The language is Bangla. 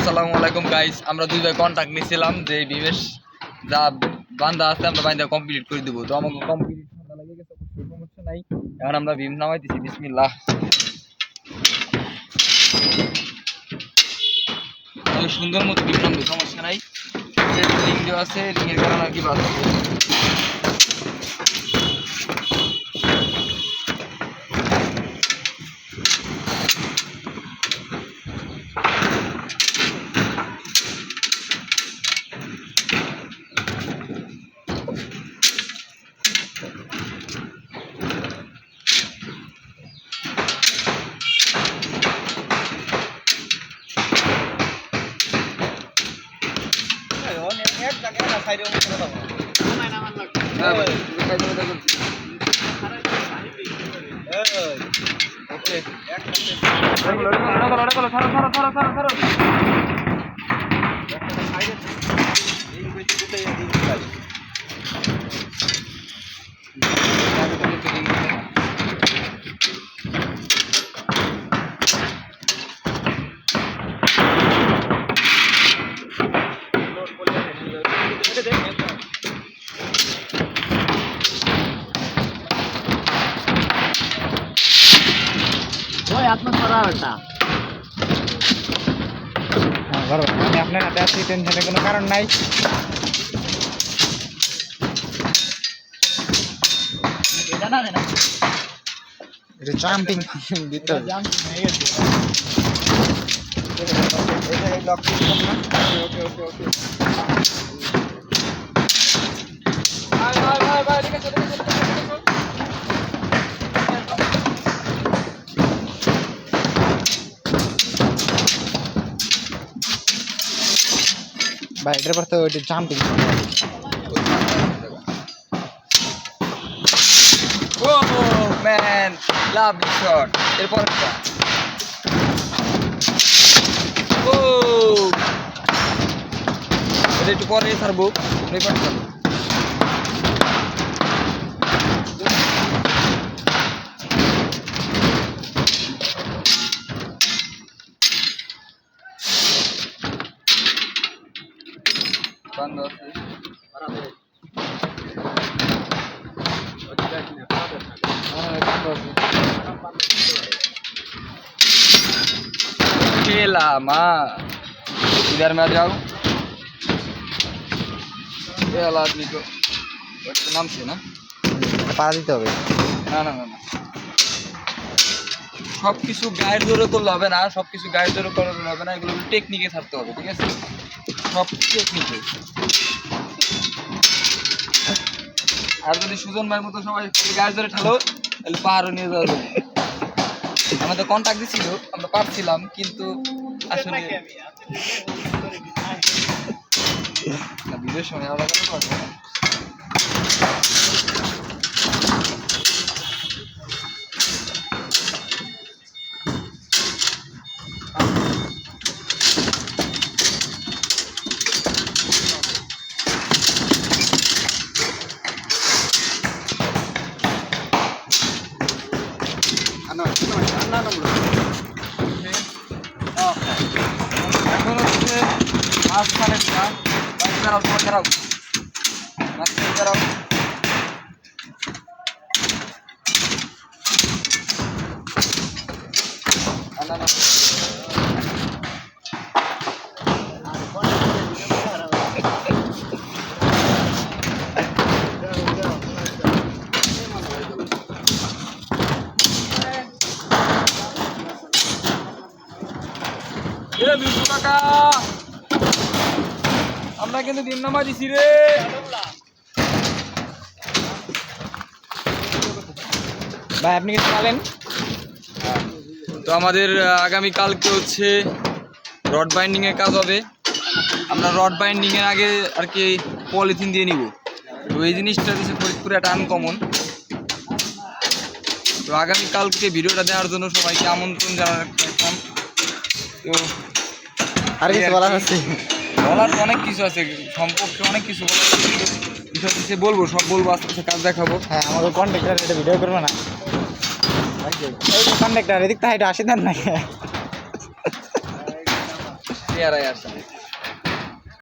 আসসালামু আলাইকুম গাইস আমরা দুইবার কন্ট্যাক্ট নিয়েছিলাম যে বিবেশ যা বান্দা আছে, আমরা বান্দা কমপ্লিট করে দেবো। তো আমাকে কমপ্লিট লেগে গেছে সমস্যা নাই। এখন আমরা ভীম নামাইতেছি, বিসমিল্লাহ। সুন্দর মতো ভীম নামবে, সমস্যা নাই। রিং দেওয়া আছে রিংয়ের কারণে আর কি বাদ হবে। ওটা হ্যাঁ বড় ভাই, আমি আপনার হাতে আছি টেনশনের কোনো কারণ নাই। এটা না না এটা জাম্পিং দিতে হবে। ভাই, ভাই, ভাই, ভাই, ঠিক আছে, ভাই এটার পর তো ওইটা জাম্পিং man, lovely shot. এরপর ও। এটা একটু পরে সারবো রেকর্ড ছাড়বো। বন্ধ আছে खेला माँ इधर में आ जाओ ये वाला आदमी को उसका नाम से ना পাড়া দিতে হবে না না না না সব কিছু গায়ের জোরে করলে হবে না সব কিছু গায়ের জোরে করলে হবে না এগুলো টেকনিকে থাকতে হবে ঠিক আছে সব টেকনিকে আর যদি সুজন ভাইয়ের মতো সবাই গাছ ধরে ঠালো তাহলে পাহাড়ও নিয়ে যাওয়া যাবে। আমাদের কন্ট্যাক্ট দিছিল আমরা পারছিলাম কিন্তু আসলে ভিডিওর সময় করে পারব না। Masuk ke dalam, ke kakak. আমরা কিন্তু দিন নামা দিছি রে। ভাই আপনি কি চালেন তো আমাদের আগামী কালকে হচ্ছে রড বাইন্ডিং এর কাজ হবে। আমরা রড বাইন্ডিং এর আগে আর কি পলিথিন দিয়ে নিব। তো এই জিনিসটা হচ্ছে ফরিদপুরে একটা আনকমন তো আগামী কালকে ভিডিওটা দেওয়ার জন্য সবাইকে আমন্ত্রণ জানালাম তো আর কিছু বলার আছে? বলার অনেক কিছু আছে সম্পর্কে অনেক কিছু বলার হচ্ছে বলব সব বলব আস্তে আস্তে কাজ দেখাবো। হ্যাঁ আমাদের কন্ট্রাক্টর এটা ভিডিও করবে না। এই যে কন্ট্রাক্টর এদিক তো হাইটা আসে দেন না আসছে